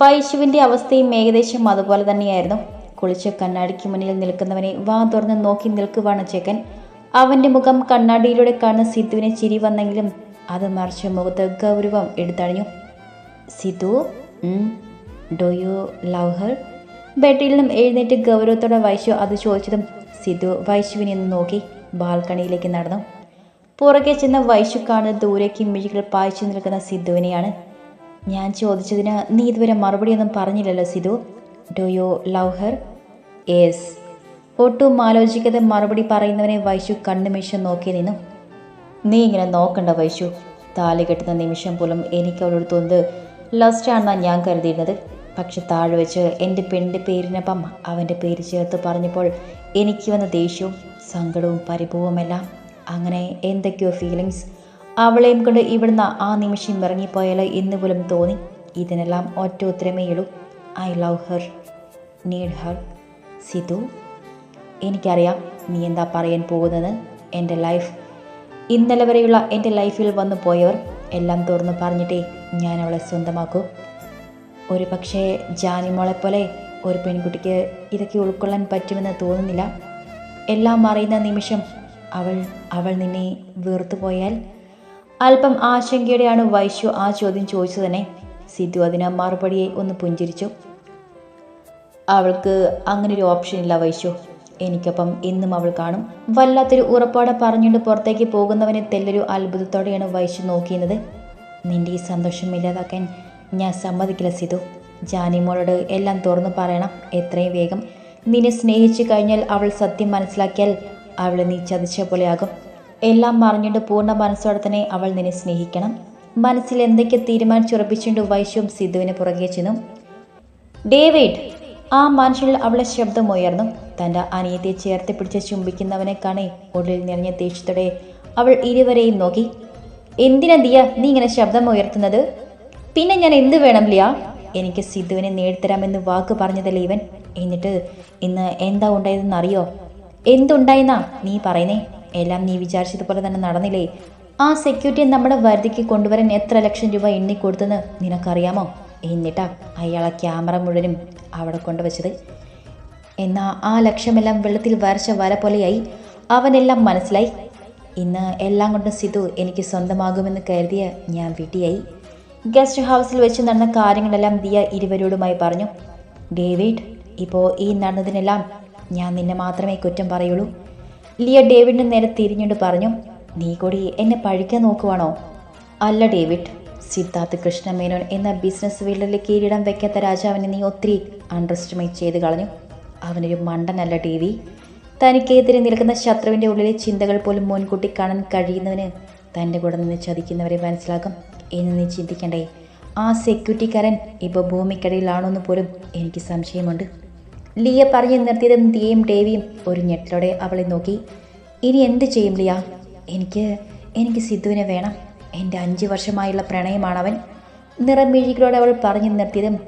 വൈശുവിന്റെ അവസ്ഥയും ഏകദേശം അതുപോലെ തന്നെയായിരുന്നു. കുളിച്ച് കണ്ണാടിക്ക് മുന്നിൽ നിൽക്കുന്നവനെ വാ തുറന്ന് നോക്കി നിൽക്കുവാണ് ചേക്കൻ. അവന്റെ മുഖം കണ്ണാടിയിലൂടെ കാണുന്ന സിദ്ധുവിനെ ചിരി വന്നെങ്കിലും അത് മറിച്ച് മുഖത്ത് ഗൗരവം എടുത്തണിഞ്ഞു. Sidhu do you love her ബെഡിൽ നിന്നും എഴുന്നേറ്റ് ഗൗരവത്തോടെ വൈശു അത് ചോദിച്ചതും സിദ്ധു വൈശുവിനെ നോക്കി ബാൽക്കണിയിലേക്ക് നടന്നു. പുറകെ ചെന്ന വൈശു കാണുന്ന ദൂരേക്ക് മിഴികൾ പായിച്ചു നിൽക്കുന്ന സിദ്ധുവിനെയാണ് ഞാൻ ചോദിച്ചതിന് നീ ഇതുവരെ മറുപടിയൊന്നും പറഞ്ഞില്ലല്ലോ Sidhu. Do you love her yes ഒട്ടും ആലോചിക്കാതെ മറുപടി പറയുന്നവനെ വൈശു കണ്ണുമിഷം നോക്കി നിന്നു. നീ ഇങ്ങനെ നോക്കണ്ട വൈശു. താലി കെട്ടുന്ന നിമിഷം പോലും എനിക്ക് അവളോട് തോന്നുന്നത് ലസ്റ്റാണെന്നാണ് ഞാൻ കരുതിയിരുന്നത്. പക്ഷെ താഴെ വെച്ച് എന്റെ പെണ്ണിന്റെ പേരിനൊപ്പം അവന്റെ പേര് ചേർത്ത് പറഞ്ഞപ്പോൾ എനിക്ക് വന്ന ദേഷ്യവും സങ്കടവും പരിഭവവുമെല്ലാം. അങ്ങനെ എന്തൊക്കെയോ ഫീലിങ്സ് അവളെയും കൊണ്ട് ഇവിടുന്ന് ആ നിമിഷം ഇറങ്ങിപ്പോയാലോ എന്ന് പോലും തോന്നി. ഇതിനെല്ലാം ഒറ്റ ഉത്തരമേയുള്ളൂ I love her need her Sidhu എനിക്കറിയാം നീ എന്താ പറയാൻ പോകുന്നത്. എന്റെ ലൈഫ് ഇന്നലെ വരെയുള്ള എന്റെ ലൈഫിൽ വന്നു പോയവർ എല്ലാം തുറന്നു പറഞ്ഞിട്ടേ ഞാൻ അവളെ സ്വന്തമാക്കൂ. ഒരു പക്ഷേ ജാനിമോളെ പോലെ ഒരു പെൺകുട്ടിക്ക് ഇതൊക്കെ ഉൾക്കൊള്ളാൻ പറ്റുമെന്ന് തോന്നുന്നില്ല. എല്ലാം അറിയുന്ന നിമിഷം അവൾ അവൾ നിന്നെ വെറുത്തു പോയാൽ അല്പം ആശങ്കയോടെയാണ് വൈശു ആ ചോദ്യം ചോദിച്ചു തന്നെ സിദ്ധു അതിന് മറുപടിയെ ഒന്ന് പുഞ്ചിരിച്ചു. അവൾക്ക് അങ്ങനെ ഒരു ഓപ്ഷൻ ഇല്ല വൈശു എനിക്കൊപ്പം എന്നും അവൾ കാണും. വല്ലാത്തൊരു ഉറപ്പോടെ പറഞ്ഞുകൊണ്ട് പുറത്തേക്ക് പോകുന്നവനെ തെല്ലൊരു അത്ഭുതത്തോടെയാണ് വൈശു നോക്കിയത് നിന്റെ ഈ സന്തോഷം ഇല്ലാതാക്കാൻ ഞാൻ സമ്മതിക്കില്ല സിധു ജാനിമോളോട് എല്ലാം തുറന്നു പറയണം എത്രയും വേഗം. നിന്നെ സ്നേഹിച്ചു കഴിഞ്ഞാൽ അവൾ സത്യം മനസ്സിലാക്കിയാൽ അവളെ നീ ചതിച്ച പോലെയാകും എല്ലാം മറിഞ്ഞിട്ട് പൂർണ മനസ്സോടെ തന്നെ അവൾ നിന്നെ സ്നേഹിക്കണം. മനസ്സിൽ എന്തൊക്കെ തീരുമാനിച്ചുറപ്പിച്ചുകൊണ്ട് വൈശ്യവും സിദ്ധുവിന് പുറകെ ചെന്നു. ഡേവിഡ് ആ മനുഷ്യനിൽ അവളെ ശബ്ദമുയർന്നു തന്റെ അനിയത്തെ ചേർത്ത് പിടിച്ച് ചുംബിക്കുന്നവനെ കാണേ ഉള്ളിൽ നിറഞ്ഞ ദേഷ്യത്തോടെ അവൾ ഇരുവരെയും നോക്കി. എന്തിനാ ദിയ നീ ഇങ്ങനെ ശബ്ദം ഉയർത്തുന്നത്? പിന്നെ ഞാൻ എന്ത് വേണം ലിയ? എനിക്ക് സിദ്ധുവിനെ നേടിത്തരാമെന്ന് വാക്ക് പറഞ്ഞതല്ലേ ഇവൻ. എന്നിട്ട് ഇന്ന് എന്താ ഉണ്ടായതെന്ന് അറിയോ എന്തുണ്ടായെന്നാ നീ പറയുന്നേ? എല്ലാം നീ വിചാരിച്ചതുപോലെ തന്നെ നടന്നില്ലേ? ആ സെക്യൂരിറ്റി നമ്മുടെ വരുതിക്ക് കൊണ്ടുവരാൻ എത്ര ലക്ഷം രൂപ എണ്ണി കൊടുത്തെന്ന് നിനക്കറിയാമോ? എന്നിട്ടാ അയാളെ ക്യാമറ മുഴുവനും അവിടെ കൊണ്ടുവച്ചത്. എന്നാൽ ആ ലക്ഷ്യമെല്ലാം വെള്ളത്തിൽ വരച്ച വര പോലെയായി അവനെല്ലാം മനസ്സിലായി. ഇന്ന് എല്ലാം കൊണ്ടും സിധു എനിക്ക് സ്വന്തമാകുമെന്ന് കരുതിയ ഞാൻ വീട്ടിയായി. ഗസ്റ്റ് ഹൗസിൽ വെച്ച് നടന്ന കാര്യങ്ങളെല്ലാം ദിയ ഇരുവരോടുമായി പറഞ്ഞു. ഡേവിഡ് ഇപ്പോൾ ഈ നടന്നതിനെല്ലാം ഞാൻ നിന്നെ മാത്രമേ കുറ്റം പറയുള്ളൂ. ലിയ ഡേവിഡിന് നേരെ തിരിഞ്ഞുകൊണ്ട് പറഞ്ഞു നീ കൂടി എന്നെ പഴിക്കാൻ നോക്കുവാണോ? അല്ല ഡേവിഡ്. സിദ്ധാർത്ഥ് കൃഷ്ണമേനോൻ എന്ന ബിസിനസ് ഫീൽഡിലെ കിരീടം വെക്കാത്ത രാജാവിനെ നീ ഒത്തിരി അണ്ടർ എസ്റ്റിമേറ്റ് ചെയ്ത് കളഞ്ഞു. അവനൊരു മണ്ടനല്ല ടി വി തനിക്കെതിരെ നിൽക്കുന്ന ശത്രുവിന്റെ ഉള്ളിലെ ചിന്തകൾ പോലും മുൻകൂട്ടി കാണാൻ കഴിയുന്നവന് തന്റെ കൂടെ നിന്ന് ചതിക്കുന്നവരെ മനസ്സിലാക്കും. എന്ന് നീ ചിന്തിക്കണ്ടേ? ആ സെക്യൂരിറ്റിക്കാരൻ ഇപ്പോൾ ഭൂമിക്കടിയിലാണോന്ന് പോലും എനിക്ക് സംശയമുണ്ട്. ലിയ പറഞ്ഞു നിർത്തിയതും ദിയയും ഡേവിയും ഒരു ഞെട്ടലോടെ അവളെ നോക്കി. ഇനി എന്ത് ചെയ്യും ലിയ? എനിക്ക് എനിക്ക് സിദ്ധുവിനെ വേണം. എന്റെ അഞ്ച് വർഷമായുള്ള പ്രണയമാണ് പ്രണയമാണവൻ നിറമിഴികളോടെ അവൾ പറഞ്ഞു നിർത്തിയതും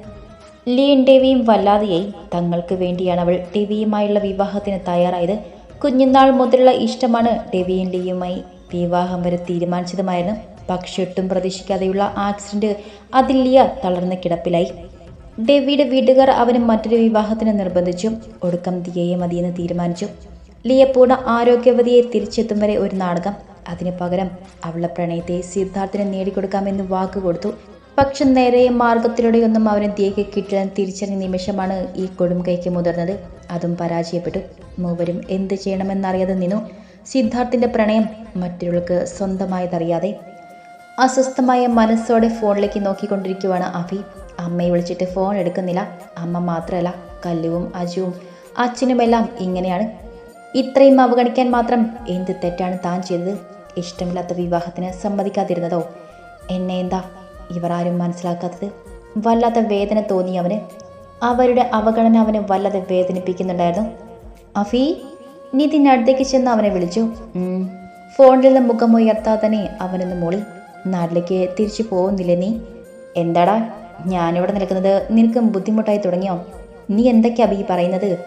ലിയൻ ഡേവിയും വല്ലാതെയായി. തങ്ങൾക്ക് വേണ്ടിയാണ് അവൾ ഡെവിയുമായുള്ള വിവാഹത്തിന് തയ്യാറായത്. കുഞ്ഞുനാൾ മുതലുള്ള ഇഷ്ടമാണ് ഡെവിയും ലിയുമായി വിവാഹം വരെ തീരുമാനിച്ചതുമായിരുന്നു. പക്ഷെ ഒട്ടും പ്രതീക്ഷിക്കാതെയുള്ള ആക്സിഡന്റ് അതിൽ ലിയ തളർന്ന കിടപ്പിലായി. ഡെവിയുടെ വീട്ടുകാർ അവന് മറ്റൊരു വിവാഹത്തിന് നിർബന്ധിച്ചു. ഒടുക്കം ദിയയെ മതിയെന്ന് തീരുമാനിച്ചു. ലിയ പൂർണ ആരോഗ്യവതിയെ തിരിച്ചെത്തും വരെ ഒരു നാടകം. അതിനു പകരം അവളുടെ പ്രണയത്തെ സിദ്ധാർത്ഥിന് നേടിക്കൊടുക്കാമെന്ന് വാക്ക് കൊടുത്തു പക്ഷെ നേരെ മാർഗത്തിലൂടെയൊന്നും അവന് ദിയയ്ക്ക് കിട്ടാൻ തിരിച്ചറിഞ്ഞ നിമിഷമാണ് ഈ കൊടും കൈക്ക് മുതിർന്നത്. അതും പരാജയപ്പെട്ടു. മൂവരും എന്ത് ചെയ്യണമെന്നറിയാതെ നിന്നു. സിദ്ധാർത്ഥിന്റെ പ്രണയം മറ്റൊരാൾക്ക് സ്വന്തമായതറിയാതെ അസ്വസ്ഥമായ മനസ്സോടെ ഫോണിലേക്ക് നോക്കിക്കൊണ്ടിരിക്കുവാണ് അഭി. അമ്മയെ വിളിച്ചിട്ട് ഫോൺ എടുക്കുന്നില്ല. അമ്മ മാത്രമല്ല കല്ലുവും അജുവും അച്ഛനുമെല്ലാം ഇങ്ങനെയാണ്. ഇത്രയും അവഗണിക്കാൻ മാത്രം എന്ത് തെറ്റാണ് താൻ ചെയ്തത്? ഇഷ്ടമില്ലാത്ത വിവാഹത്തിന് സമ്മതിക്കാതിരുന്നതോ? എന്നെ എന്താ ഇവർ ആരും മനസ്സിലാക്കാത്തത്? വല്ലാത്ത വേദന തോന്നി അവന്. അവരുടെ അവഗണന അവനെ വല്ലാതെ വേദനിപ്പിക്കുന്നുണ്ടായിരുന്നു. അഫി നിതിനടുത്തേക്ക് ചെന്ന് അവനെ വിളിച്ചു. ഫോണിൽ നിന്ന് മുഖം ഉയർത്താതെ തന്നെ അവനൊന്ന് മൂളി. നാട്ടിലേക്ക് തിരിച്ചു പോകുന്നില്ലേ നീ? എന്താടാ ഞാനിവിടെ നിൽക്കുന്നത് നിനക്ക് ബുദ്ധിമുട്ടായി തുടങ്ങിയോ? നീ എന്തൊക്കെയാ ഈ പറയുന്നത്?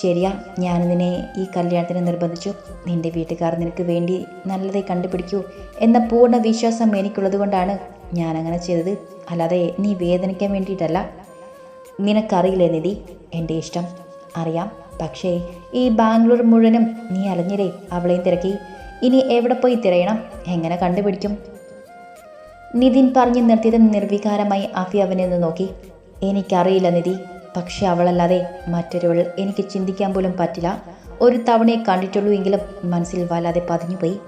ശരിയാ ഞാൻ നിന്നെ ഈ കല്യാണത്തിന് നിർബന്ധിച്ചു. നിന്റെ വീട്ടുകാർ നിനക്ക് വേണ്ടി നല്ലതേ കണ്ടുപിടിക്കൂ എന്ന പൂർണ വിശ്വാസം എനിക്കുള്ളത് കൊണ്ടാണ് ഞാൻ അങ്ങനെ ചെയ്തത്. അല്ലാതെ നീ വേദനിക്കാൻ വേണ്ടിയിട്ടല്ല. നിനക്കറിയില്ലേ നിധി എന്റെ ഇഷ്ടം. അറിയാം പക്ഷേ ഈ ബാംഗ്ലൂർ മുഴുവനും നീ അലഞ്ഞിരേ അവളെയും തിരക്കി. ഇനി എവിടെ പോയി തിരയണം? എങ്ങനെ കണ്ടുപിടിക്കും? നിതിൻ പറഞ്ഞു നിർത്തിയത് നിർവികാരമായി അഫി അവനെ ഒന്ന് നോക്കി. എനിക്കറിയില്ല നിധി പക്ഷെ അവളല്ലാതെ മറ്റൊരുവൾ എനിക്ക് ചിന്തിക്കാൻ പോലും പറ്റില്ല. ഒരു തവണയെ കണ്ടിട്ടുള്ളൂ എങ്കിലും മനസ്സിൽ വല്ലാതെ പതിഞ്ഞുപോയി.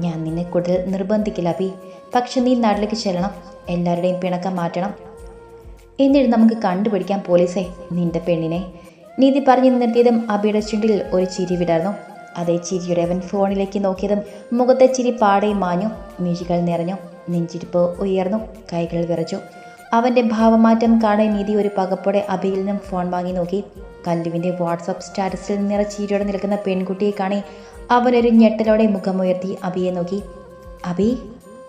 ഞാൻ നിന്നെ കൂടുതൽ നിർബന്ധിക്കില്ല അഭി പക്ഷെ നീ നാട്ടിലേക്ക് ചെല്ലണം എല്ലാവരുടെയും പിണക്കം മാറ്റണം. എന്നിട്ട് നമുക്ക് കണ്ടുപിടിക്കാം പോലീസേ നിന്റെ പെണ്ണിനെ. നീതി പറഞ്ഞു നിർത്തിയതും അബിയുടെ ചുണ്ടിൽ ഒരു ചിരി വിടർന്നു. അതേ ചിരിയുടെ അവൻ ഫോണിലേക്ക് നോക്കിയതും മുഖത്തെ ചിരി പാടെ മാഞ്ഞു. മിഴികൾ നിറഞ്ഞു. നെഞ്ചിരിപ്പ് ഉയർന്നു കൈകൾ വിറച്ചു. അവന്റെ ഭാവമാറ്റം കാണാൻ നീതി ഒരു പകപ്പോടെ അബിയിൽ നിന്നും ഫോൺ വാങ്ങി നോക്കി. കല്ലുവിന്റെ വാട്സപ്പ് സ്റ്റാറ്റസിൽ നിറച്ചീരോടെ നിൽക്കുന്ന പെൺകുട്ടിയെ കാണി അവനൊരു ഞെട്ടലോടെ മുഖമുയർത്തി അബിയെ നോക്കി. അബി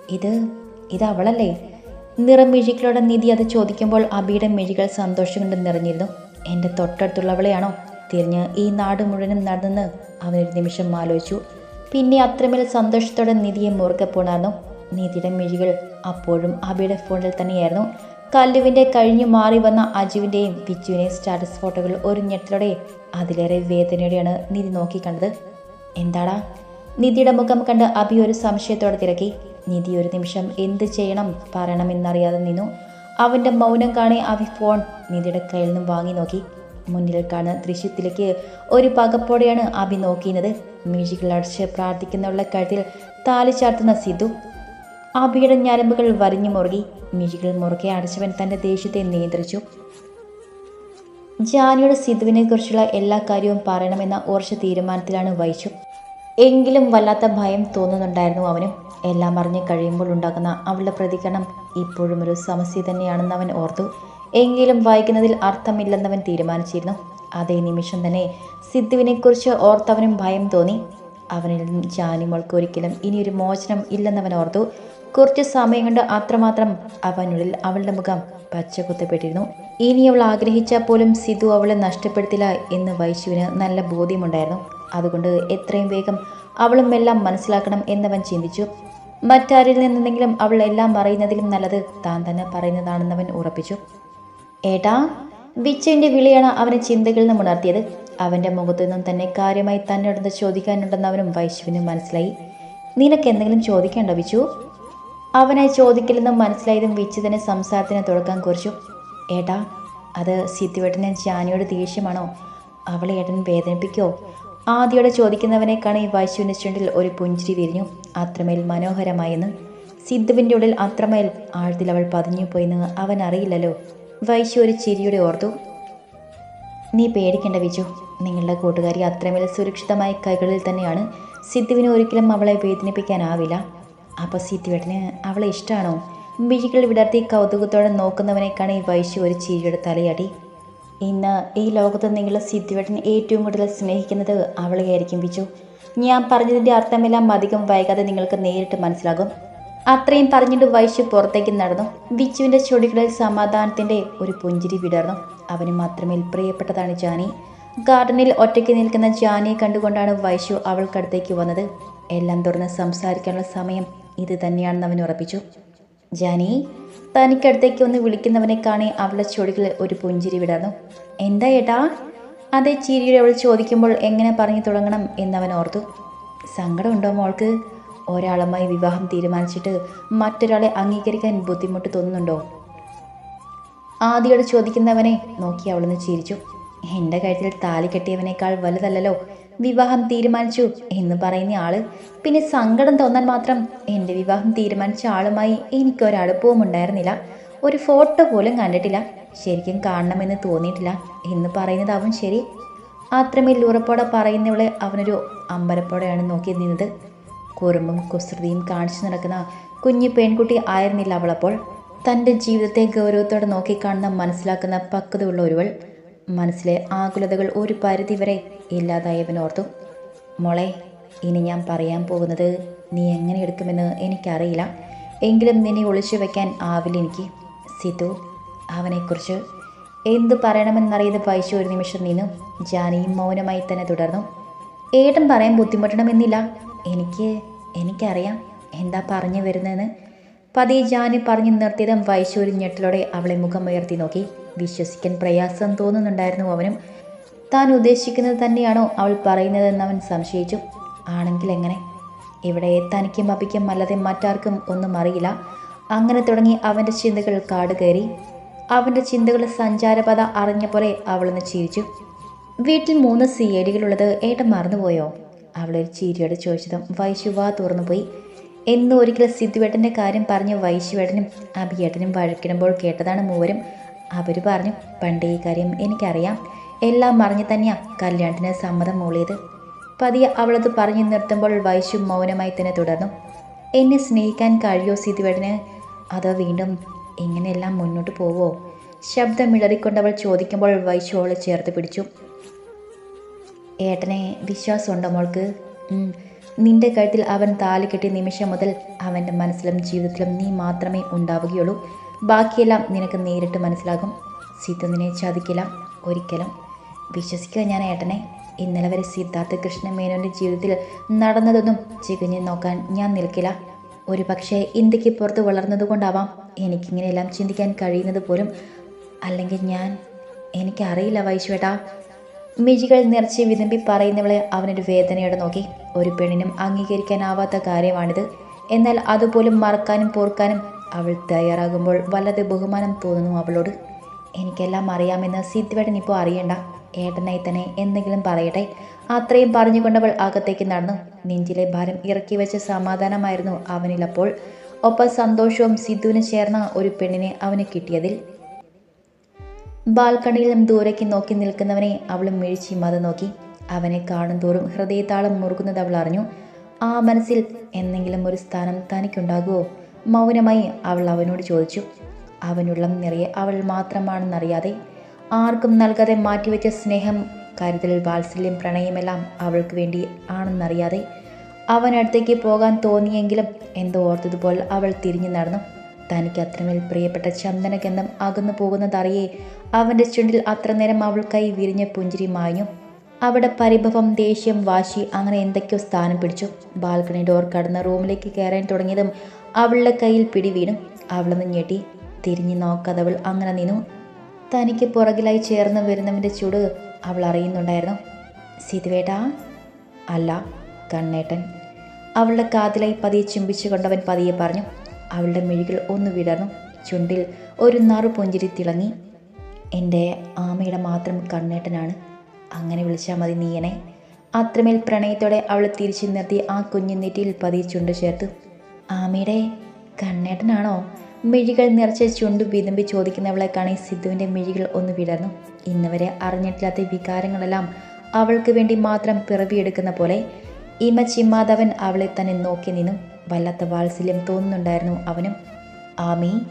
ഇത് ഇത് അവളല്ലേ? നിറമിഴികളോടെ നിധി അത് ചോദിക്കുമ്പോൾ അബിയുടെ മിഴികൾ സന്തോഷം കൊണ്ട് നിറഞ്ഞിരുന്നു. എന്റെ തൊട്ടടുത്തുള്ളവളെയാണോ? തിരിഞ്ഞ് ഈ നാട് മുഴുവനും നടന്നെന്ന് അവനൊരു നിമിഷം ആലോചിച്ചു. പിന്നെ അത്രമേൽ സന്തോഷത്തോടെ നിധിയെ മുറുകെ പോണായിരുന്നു നിധിയുടെ മിഴികൾ അപ്പോഴും അബിയുടെ ഫോണിൽ തന്നെയായിരുന്നു. കല്ലുവിന്റെ കഴിഞ്ഞു മാറി വന്ന അജുവിന്റെയും പിച്ചുവിന്റെയും സ്റ്റാറ്റസ് ഫോട്ടോകൾ ഒരു ഞെട്ടലോടെ അതിലേറെ വേദനയോടെയാണ് നിധി നോക്കിക്കണ്ടത് എന്താടാ? നിധിയുടെ മുഖം കണ്ട് അബി ഒരു സംശയത്തോടെ തിരക്കി. നിധി ഒരു നിമിഷം എന്ത് ചെയ്യണം പറയണമെന്നറിയാതെ നിന്നു. അവന്റെ മൗനം കാണി അബി ഫോൺ നിധിയുടെ കയ്യിൽ നിന്നും വാങ്ങി നോക്കി. മുന്നിൽ കാണുന്ന ദൃശ്യത്തിലേക്ക് ഒരു പകപ്പോടെയാണ് അബി നോക്കിയത് മിഴികൾ അടച്ച് പ്രാർത്ഥിക്കുന്നുള്ള കഴുത്തിൽ താലി ചാർത്തുന്ന സിദ്ധു. അബിയുടെ ഞരമ്പുകൾ വരിഞ്ഞു മുറുകി. മിഴികൾ മുറുകെ അടച്ചവൻ തന്റെ ദേഷ്യത്തെ നിയന്ത്രിച്ചു. ജാനിയുടെ സിധുവിനെ കുറിച്ചുള്ള എല്ലാ കാര്യവും പറയണമെന്ന ഉറച്ച തീരുമാനത്തിലാണ് വഹിച്ചു എങ്കിലും വല്ലാത്ത ഭയം തോന്നുന്നുണ്ടായിരുന്നു അവനും. എല്ലാം അറിഞ്ഞ് കഴിയുമ്പോൾ ഉണ്ടാകുന്ന അവളുടെ പ്രതികരണം ഇപ്പോഴും ഒരു സമസ്യ തന്നെയാണെന്ന് അവൻ ഓർത്തു. എങ്കിലും വായിക്കുന്നതിൽ അർത്ഥമില്ലെന്നവൻ തീരുമാനിച്ചിരുന്നു. അതേ നിമിഷം തന്നെ സിദ്ധുവിനെക്കുറിച്ച് ഓർത്തവനും ഭയം തോന്നി. അവനിൽ ജാനിമോൾക്ക് ഒരിക്കലും ഇനിയൊരു മോചനം ഇല്ലെന്നവൻ ഓർത്തു. കുറച്ച് സമയം കൊണ്ട് അത്രമാത്രം അവനുള്ളിൽ അവളുടെ മുഖം പച്ചകുത്തപ്പെട്ടിരുന്നു. ഇനി അവൾ ആഗ്രഹിച്ചാൽ പോലും സിധു അവളെ നഷ്ടപ്പെടുത്തില്ല എന്ന് വൈശുവിന് നല്ല ബോധ്യമുണ്ടായിരുന്നു. അതുകൊണ്ട് എത്രയും വേഗം അവളും എല്ലാം മനസ്സിലാക്കണം എന്നവൻ ചിന്തിച്ചു. മറ്റാരിൽ നിന്നെങ്കിലും അവൾ എല്ലാം അറിയുന്നതിലും നല്ലത് താൻ തന്നെ പറയുന്നതാണെന്നവൻ ഉറപ്പിച്ചു. ഏട്ടാ വിച്ചയുടെ വിളിയാണ് അവനെ ചിന്തകളിൽ നിന്ന് ഉണർത്തിയത്. അവന്റെ മുഖത്തു നിന്നും തന്നെ കാര്യമായി തന്നോടൊന്ന് ചോദിക്കാനുണ്ടെന്ന് അവനും വൈശുവിനും മനസ്സിലായി. നിനക്ക് എന്തെങ്കിലും ചോദിക്കാൻ വിച്ചു? അവനെ ചോദിക്കില്ലെന്ന് മനസ്സിലായതും വിച്ചു തന്നെ സംസാരത്തിന് തുടക്കം കുറിച്ചു. ഏട്ടാ അത് സിദ്ധുവേട്ടനെ ജാനിയോട് ദേഷ്യമാണോ? അവളെ ഏട്ടൻ വേദനിപ്പിക്കോ? ആദ്യോടെ ചോദിക്കുന്നവനെ കാണി വൈശുവിന്റെ ചുണ്ടിൽ ഒരു പുഞ്ചിരി വിരിഞ്ഞു. അത്രമേൽ മനോഹരമായെന്ന്. സിദ്ധുവിന്റെ ഉള്ളിൽ അത്രമേൽ ആഴത്തിൽ അവൾ പതിഞ്ഞു പോയെന്ന് അവൻ അറിയില്ലല്ലോ. വൈശു ഒരു ചിരിയുടെ ഓർത്തു. നീ പേടിക്കേണ്ട വിജു. നിങ്ങളുടെ കൂട്ടുകാരി അത്രമേൽ സുരക്ഷിതമായ കൈകളിൽ തന്നെയാണ്. സിദ്ധുവിന് ഒരിക്കലും അവളെ വേദനിപ്പിക്കാനാവില്ല. അപ്പോൾ സിദ്ധുവേട്ടന് അവളെ ഇഷ്ടമാണോ മിഴികൾ വിടർത്തി കൗതുകത്തോടെ നോക്കുന്നവനേക്കാണ് ഈ വൈശു ഒരു ചിരിയുടെ തലയടി. ഇന്ന് ഈ ലോകത്ത് നിങ്ങൾ സിദ്ധുവേട്ടൻ ഏറ്റവും കൂടുതൽ സ്നേഹിക്കുന്നത് അവളെയായിരിക്കും ബിജു. ഞാൻ പറഞ്ഞതിന്റെ അർത്ഥമെല്ലാം അധികം വൈകാതെ നിങ്ങൾക്ക് നേരിട്ട് മനസ്സിലാകും. അത്രയും പറഞ്ഞിട്ട് വൈശു പുറത്തേക്ക് നടന്നു. ബിജുവിന്റെ ചൊടികളിൽ സമാധാനത്തിന്റെ ഒരു പുഞ്ചിരി വിടർന്നു. അവന് മാത്രമേൽ പ്രിയപ്പെട്ടതാണ് ജാനി. ഗാർഡനിൽ ഒറ്റയ്ക്ക് നിൽക്കുന്ന ജാനിയെ കണ്ടുകൊണ്ടാണ് വൈശു അവൾക്കടുത്തേക്ക് വന്നത്. എല്ലാം തുറന്ന് സംസാരിക്കാനുള്ള സമയം ഇത് തന്നെയാണെന്ന് അവൻ ഉറപ്പിച്ചു. ജാനി തനിക്കടുത്തേക്ക് ഒന്ന് വിളിക്കുന്നവനെ കാണി അവളുടെ ചുടികളിൽ ഒരു പുഞ്ചിരി വിടർന്നു. എന്താ ഏട്ടാ? അതേ ചിരിയുടെ അവൾ ചോദിക്കുമ്പോൾ എങ്ങനെ പറഞ്ഞു തുടങ്ങണം എന്നവൻ ഓർത്തു. സങ്കടമുണ്ടോ മോൾക്ക്? ഒരാളുമായി വിവാഹം തീരുമാനിച്ചിട്ട് മറ്റൊരാളെ അംഗീകരിക്കാൻ ബുദ്ധിമുട്ട് തോന്നുന്നുണ്ടോ? ആദ്യോട് ചോദിക്കുന്നവനെ നോക്കി അവളൊന്ന് ചിരിച്ചു. എന്റെ കഴുത്തിൽ താലി കെട്ടിയവനേക്കാൾ വലുതല്ലല്ലോ. വിവാഹം തീരുമാനിച്ചു എന്ന് പറയുന്ന ആൾ. പിന്നെ സങ്കടം തോന്നാൻ മാത്രം എന്റെ വിവാഹം തീരുമാനിച്ച ആളുമായി എനിക്ക് എനിക്കൊരടുപ്പവും ഉണ്ടായിരുന്നില്ല ഒരു ഫോട്ടോ പോലും കണ്ടിട്ടില്ല. ശരിക്കും കാണണമെന്ന് തോന്നിയിട്ടില്ല എന്ന് പറയുന്നതാവും ശരി. അത്രമേൽ ഉറപ്പോടെ പറയുന്നവളെ അവനൊരു അമ്പരപ്പോടെയാണ് നോക്കി നിന്നത്. കുറുമ്പും കുസൃതിയും കാണിച്ചു നടക്കുന്ന കുഞ്ഞു പെൺകുട്ടി ആയിരുന്നില്ല അവളപ്പോൾ. തന്റെ ജീവിതത്തെ ഗൗരവത്തോടെ നോക്കിക്കാണുന്ന മനസ്സിലാക്കുന്ന പക്വതയുള്ള ഒരുവൾ. മനസ്സിലെ ആകുലതകൾ ഒരു പരിധിവരെ വരെ ഓർത്തു മോളെ ഇനി ഞാൻ പറയാൻ പോകുന്നത് നീ എങ്ങനെ എടുക്കുമെന്ന് എനിക്കറിയില്ല. എങ്കിലും നിന്നെ ഒളിച്ചു വയ്ക്കാൻ ആവില്ല എനിക്ക്. സിതു അവനെക്കുറിച്ച് എന്തു പറയണമെന്നറിയുന്ന പൈസ ഒരു നിമിഷം നിന്നു. ജാനിയും മൗനമായി തന്നെ തുടർന്നു. ഏട്ടൻ പറയാൻ ബുദ്ധിമുട്ടണമെന്നില്ല. എനിക്ക് എനിക്കറിയാം. എന്താ പറഞ്ഞു വരുന്നതെന്ന്. പതി ജാനി പറഞ്ഞു നിർത്തിയതും വൈശൂരി ഞെട്ടലോടെ അവളെ മുഖം ഉയർത്തി നോക്കി. വിശ്വസിക്കാൻ പ്രയാസം തോന്നുന്നുണ്ടായിരുന്നു അവനും. താൻ ഉദ്ദേശിക്കുന്നത് തന്നെയാണോ അവൾ പറയുന്നതെന്ന് അവൻ സംശയിച്ചു. ആണെങ്കിൽ എങ്ങനെ? ഇവിടെ തനിക്കും അപ്പിക്കും അല്ലാതെ മറ്റാർക്കും ഒന്നും അറിയില്ല. അങ്ങനെ തുടങ്ങി അവന്റെ ചിന്തകൾ കാട് കയറി. അവന്റെ ചിന്തകൾ സഞ്ചാരപഥ അറിഞ്ഞ പോലെ അവളൊന്ന് ചിരിച്ചു. വീട്ടിൽ മൂന്ന് സി ഐ ഡികളുള്ളത് ഏട്ടൻ മറന്നുപോയോ? അവളൊരു ചിരിയോടെ ചോദിച്ചതും വൈശുവ തുറന്നുപോയി. എന്നും ഒരിക്കൽ സിദ്ധുവേട്ടന്റെ കാര്യം പറഞ്ഞ് വൈശുവേട്ടനും അഭിയേട്ടനും വഴക്കിടുമ്പോൾ കേട്ടതാണ് മൂവരും. അവർ പറഞ്ഞു പണ്ടേ ഈ കാര്യം എനിക്കറിയാം. എല്ലാം മറിഞ്ഞു തന്നെയാ കല്യാണത്തിന് സമ്മതം മൂളിയത്. പതിയെ അവളത് പറഞ്ഞു നിർത്തുമ്പോൾ വൈശു മൗനമായി തന്നെ തുടർന്നു. എന്നെ സ്നേഹിക്കാൻ കഴിയോ സിദ്ധുവേട്ടന് അതോ വീണ്ടും ഇങ്ങനെയെല്ലാം മുന്നോട്ട് പോവോ? ശബ്ദം ഇളറിക്കൊണ്ടവൾ ചോദിക്കുമ്പോൾ വൈശു അവളെ ചേർത്ത് പിടിച്ചു. ഏട്ടനെ വിശ്വാസമുണ്ടോ മോൾക്ക്? നിന്റെ കഴുത്തിൽ അവൻ താലി കെട്ടിയ നിമിഷം മുതൽ അവന്റെ മനസ്സിലും ജീവിതത്തിലും നീ മാത്രമേ ഉണ്ടാവുകയുള്ളൂ. ബാക്കിയെല്ലാം നിനക്ക് നേരിട്ട് മനസ്സിലാകും. സീത നിന്നെ ചതിക്കില്ല ഒരിക്കലും. വിശ്വസിക്കുക ഞാൻ ഏട്ടനെ. ഇന്നലെ വരെ സിദ്ധാർത്ഥ കൃഷ്ണ മേനോന്റെ ജീവിതത്തിൽ നടന്നതൊന്നും ചികഞ്ഞ് നോക്കാൻ ഞാൻ നിൽക്കില്ല. ഒരു പക്ഷേ ഇന്ത്യയ്ക്ക് പുറത്ത് വളർന്നതുകൊണ്ടാവാം എനിക്കിങ്ങനെയെല്ലാം ചിന്തിക്കാൻ കഴിയുന്നത് പോലും. അല്ലെങ്കിൽ ഞാൻ എനിക്കറിയില്ല വൈശ്വേട്ടാ. മിഴികൾ നിറച്ച് വിതമ്പി പറയുന്നവളെ അവനൊരു വേദനയോടെ നോക്കി. ഒരു പെണ്ണിനും അംഗീകരിക്കാനാവാത്ത കാര്യമാണിത്. എന്നാൽ അതുപോലും മറക്കാനും പോർക്കാനും അവൾ തയ്യാറാകുമ്പോൾ വല്ലാതെ ബഹുമാനം തോന്നുന്നു അവളോട്. എനിക്കെല്ലാം അറിയാമെന്ന് സിദ്ധിവേട്ടൻ ഇപ്പോൾ അറിയണ്ട. ഏട്ടനായി തന്നെ എന്തെങ്കിലും പറയട്ടെ. അത്രയും പറഞ്ഞുകൊണ്ടവൾ അകത്തേക്ക് നടന്നു. നെഞ്ചിലെ ഭാരം ഇറക്കി വെച്ച സമാധാനമായിരുന്നു അവനിലപ്പോൾ. ഒപ്പം സന്തോഷവും സിദ്ധുവിന് ചേർന്ന ഒരു പെണ്ണിനെ അവന് കിട്ടിയതിൽ. ബാൽക്കണിയിലും ദൂരേക്ക് നോക്കി നിൽക്കുന്നവനെ അവൾ മിഴിച്ചിമാതെ നോക്കി. അവനെ കാണും തോറും ഹൃദയതാളം മുറുകുന്നത് അവൾ അറിഞ്ഞു. ആ മനസ്സിൽ എന്തെങ്കിലും ഒരു സ്ഥാനം തനിക്കുണ്ടാകുമോ? മൗനമായി അവൾ അവനോട് ചോദിച്ചു അവനുള്ളം നിറയെ അവൾ മാത്രമാണെന്നറിയാതെ ആർക്കും നൽകാതെ മാറ്റിവെച്ച സ്നേഹം കാര്യത്തിൽ വാത്സല്യം പ്രണയമെല്ലാം അവൾക്ക് വേണ്ടി ആണെന്നറിയാതെ അവനടുത്തേക്ക് പോകാൻ തോന്നിയെങ്കിലും എന്തോ ഓർത്തതുപോലെ അവൾ തിരിഞ്ഞു നടന്നു. തനിക്ക് അത്രമേൽ പ്രിയപ്പെട്ട ചന്ദനഗന്ധം അകന്നു പോകുന്നതറിയെ അവന്റെ ചുണ്ടിൽ അത്ര നേരം അവൾ കൈ വിരിഞ്ഞ പുഞ്ചിരി മാഞ്ഞു. അവിടെ പരിഭവം ദേഷ്യം വാശി അങ്ങനെ എന്തൊക്കെയോ സ്ഥാനം പിടിച്ചു. ബാൽക്കണി ഡോർ കടന്ന് റൂമിലേക്ക് കയറാൻ തുടങ്ങിയതും അവളുടെ കയ്യിൽ പിടി വീണു. അവളൊന്ന് ഞെട്ടി തിരിഞ്ഞു നോക്കാതെ അവൾ അങ്ങനെ നിന്നു. തനിക്ക് പുറകിലായി ചേർന്ന് വരുന്നവന്റെ ചൂട് അവൾ അറിയുന്നുണ്ടായിരുന്നു. സിതുവേട്ടാ? അല്ല കണ്ണേട്ടൻ. അവളുടെ കാതിലായി പതിയെ ചുംബിച്ചു കൊണ്ടവൻ പതിയെ പറഞ്ഞു. അവളുടെ മിഴികൾ ഒന്ന് വിടർന്നു. ചുണ്ടിൽ ഒരു നറു പുഞ്ചിരി തിളങ്ങി. എന്റെ ആമയുടെ മാത്രം കണ്ണേട്ടനാണ്. അങ്ങനെ വിളിച്ചാൽ മതി നീയനെ. അത്രമേൽ പ്രണയത്തോടെ അവൾ തിരിച്ചു നിർത്തി ആ കുഞ്ഞു നെറ്റിയിൽ പതിയെ ചുണ്ട് ചേർത്തു. ആമയുടെ കണ്ണേട്ടനാണോ? മിഴികൾ നിറച്ച് ചുണ്ടു വിതുമ്പി ചോദിക്കുന്നവളെ കാണി സിദ്ധുവിന്റെ മിഴികൾ ഒന്ന് വിടർന്നു. ഇന്നുവരെ അറിഞ്ഞിട്ടില്ലാത്ത വികാരങ്ങളെല്ലാം അവൾക്ക് വേണ്ടി മാത്രം പിറവിയെടുക്കുന്ന പോലെ ഇമ ചിമ്മാതവൻ അവളെ തന്നെ നോക്കി നിന്നു. വല്ലാത്ത വാത്സല്യം തോന്നുന്നുണ്ടായിരുന്നു അവനും. ആമി?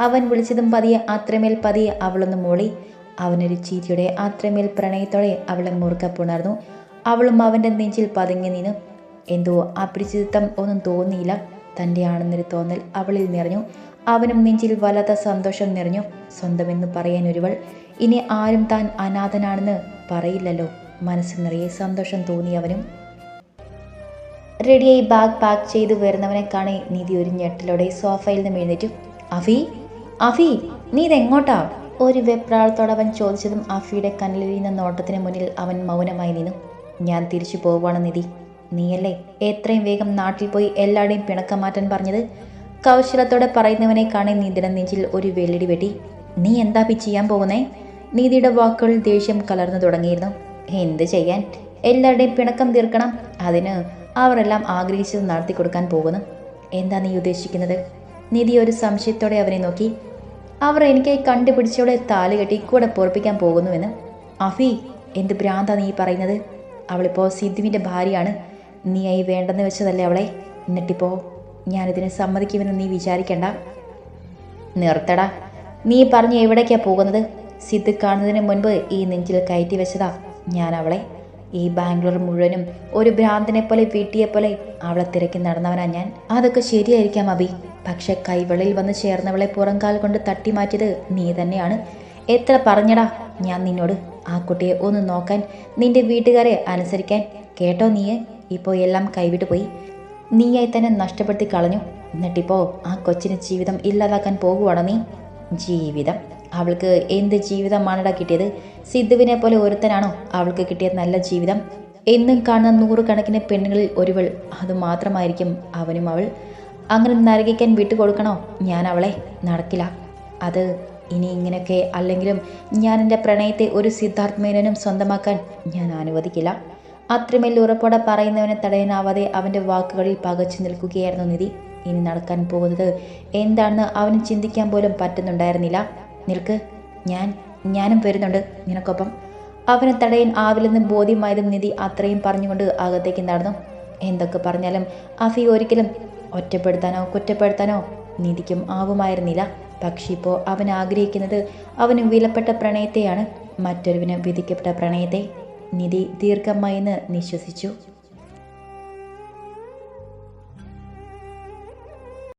അവൻ വിളിച്ചതും പതിയെ അത്രമേൽ പതിയെ അവളൊന്ന് മൂളി. അവനൊരു ചീരിയുടെ അത്രമേൽ പ്രണയത്തോടെ അവളെ മുറുക്കപ്പുണർന്നു അവളും അവന്റെ നെഞ്ചിൽ പതുങ്ങി നിന്നു. എന്തോ അപരിചിതത്വം ഒന്നും തോന്നിയില്ല. തന്റെ ആണെന്നൊരു തോന്നൽ അവളിൽ നിറഞ്ഞു. അവനും നെഞ്ചിൽ വല്ലാത്ത സന്തോഷം നിറഞ്ഞു. സ്വന്തമെന്ന് പറയാൻ ഒരുവൾ ഇനി ആരും താൻ അനാഥനാണെന്ന് പറയില്ലല്ലോ. മനസ്സ് നിറയെ സന്തോഷം തോന്നി അവനും. റെഡിയായി ബാഗ് പാക്ക് ചെയ്ത് വരുന്നവനെ കാണി നിധി ഒരു ഞെട്ടലോടെ സോഫയിൽ നിന്ന് എഴുന്നേറ്റു. അഫി അഫി നീ ഇതെങ്ങോട്ടാ? ഒരു വെപ്രാളത്തോടെ അവൻ ചോദിച്ചതും അഫിയുടെ കണ്ണിലിരിയുന്ന നോട്ടത്തിന് മുന്നിൽ അവൻ മൗനമായി നിന്നു. ഞാൻ തിരിച്ചു പോവാണ് നിധി. നീയല്ലേ? എത്രയും വേഗം നാട്ടിൽ പോയി എല്ലാവരുടെയും പിണക്കം മാറ്റാൻ പറഞ്ഞത്? കൗശലത്തോടെ പറയുന്നവനെ കാണി നീതിയുടെ നെഞ്ചിൽ ഒരു വെള്ളിടി വെട്ടി. നീ എന്താ പി ചെയ്യാൻ പോകുന്നേ? നീതിയുടെ വാക്കുകളിൽ ദേഷ്യം കലർന്നു തുടങ്ങിയിരുന്നു. എന്ത് ചെയ്യാൻ? എല്ലാവരുടെയും പിണക്കം തീർക്കണം. അതിന് അവരെല്ലാം ആഗ്രഹിച്ചത് നടത്തി കൊടുക്കാൻ പോകുന്നു. എന്താ നീ ഉദ്ദേശിക്കുന്നത്? നിധി ഒരു സംശയത്തോടെ അവനെ നോക്കി. അവർ എനിക്കായി കണ്ടുപിടിച്ചവളെ താൽ കെട്ടി കൂടെ പൊറപ്പിക്കാൻ പോകുന്നുവെന്ന്. അഫി എന്ത് ഭ്രാന്താ നീ പറയുന്നത്? അവളിപ്പോൾ സിദ്ധുവിന്റെ ഭാര്യയാണ്. നീയായി വേണ്ടെന്ന് വെച്ചതല്ലേ അവളെ? എന്നിട്ടിപ്പോ ഞാനിതിന് സമ്മതിക്കുമെന്ന് നീ വിചാരിക്കണ്ട. നിർത്തടാ. നീ പറഞ്ഞ് എവിടേക്കാ പോകുന്നത്? സിദ്ധ് കാണുന്നതിന് മുൻപ് ഈ നെഞ്ചിൽ കയറ്റി വെച്ചതാ ഞാൻ അവളെ. ഈ ബാംഗ്ലൂർ മുഴുവനും ഒരു ഭ്രാന്തനെ പോലെ വീട്ടിയെ പോലെ അവളെ തിരക്കി നടന്നവനാ ഞാൻ. അതൊക്കെ ശരിയായിരിക്കാം അബി. പക്ഷെ കൈവെളിയിൽ വന്ന് ചേർന്നവളെ പുറംകാൽ കൊണ്ട് തട്ടി മാറ്റിയത് നീ തന്നെയാണ്. എത്ര പറഞ്ഞടാ ഞാൻ നിന്നോട്? ആ കുട്ടിയെ ഒന്ന് നോക്കാൻ നിന്റെ വീട്ടുകാരെ അനുസരിക്കാൻ. കേട്ടോ നീയെ? ഇപ്പോൾ എല്ലാം കൈവിട്ട് പോയി. നീയായി തന്നെ നഷ്ടപ്പെടുത്തി കളഞ്ഞു. എന്നിട്ടിപ്പോൾ ആ കൊച്ചിന് ജീവിതം ഇല്ലാതാക്കാൻ പോകുവാണോ നീ? ജീവിതം. അവൾക്ക് എന്ത് ജീവിതമാണടാ കിട്ടിയത്? സിദ്ധുവിനെ പോലെ ഒരുത്തനാണോ അവൾക്ക് കിട്ടിയ നല്ല ജീവിതം? എന്നും കാണുന്ന നൂറുകണക്കിന് പെണ്ണുങ്ങളിൽ ഒരുവൾ. അത് മാത്രമായിരിക്കും അവനും അവൾ. അങ്ങനെ നരകിക്കാൻ വിട്ടുകൊടുക്കണോ ഞാൻ അവളെ? നടക്കില്ല. അത് ഇനി ഇങ്ങനെയൊക്കെ അല്ലെങ്കിലും ഞാൻ എന്റെ പ്രണയത്തെ ഒരു സിദ്ധാർത്ഥ മേനനും സ്വന്തമാക്കാൻ ഞാൻ അനുവദിക്കില്ല. അത്രമേൽ ഉറപ്പോടെ പറയുന്നവനെ തടയാനാവാതെ അവന്റെ വാക്കുകളിൽ പകച്ചു നിൽക്കുകയായിരുന്നു നിധി. ഇനി നടക്കാൻ പോകുന്നത് എന്താണെന്ന് അവന് ചിന്തിക്കാൻ പോലും പറ്റുന്നുണ്ടായിരുന്നില്ല. നിൽക്ക് ഞാൻ ഞാനും വരുന്നുണ്ട് നിനക്കൊപ്പം. അവനെ തടയാൻ ആവില്ലെന്ന് ബോധ്യമായതും നിധി അത്രയും പറഞ്ഞുകൊണ്ട് അകത്തേക്ക് നടന്നു. എന്തൊക്കെ പറഞ്ഞാലും അഫി ഒരിക്കലും ഒറ്റപ്പെടുത്താനോ കുറ്റപ്പെടുത്താനോ നിധിക്കും ആവുമായിരുന്നില്ല. പക്ഷേ ഇപ്പോൾ അവൻ ആഗ്രഹിക്കുന്നത് അവന് വിലപ്പെട്ട പ്രണയത്തെയാണ്. മറ്റൊരുവിന് വിധിക്കപ്പെട്ട പ്രണയത്തെ നിധി ദീർഘമായി നിശ്വസിച്ചു.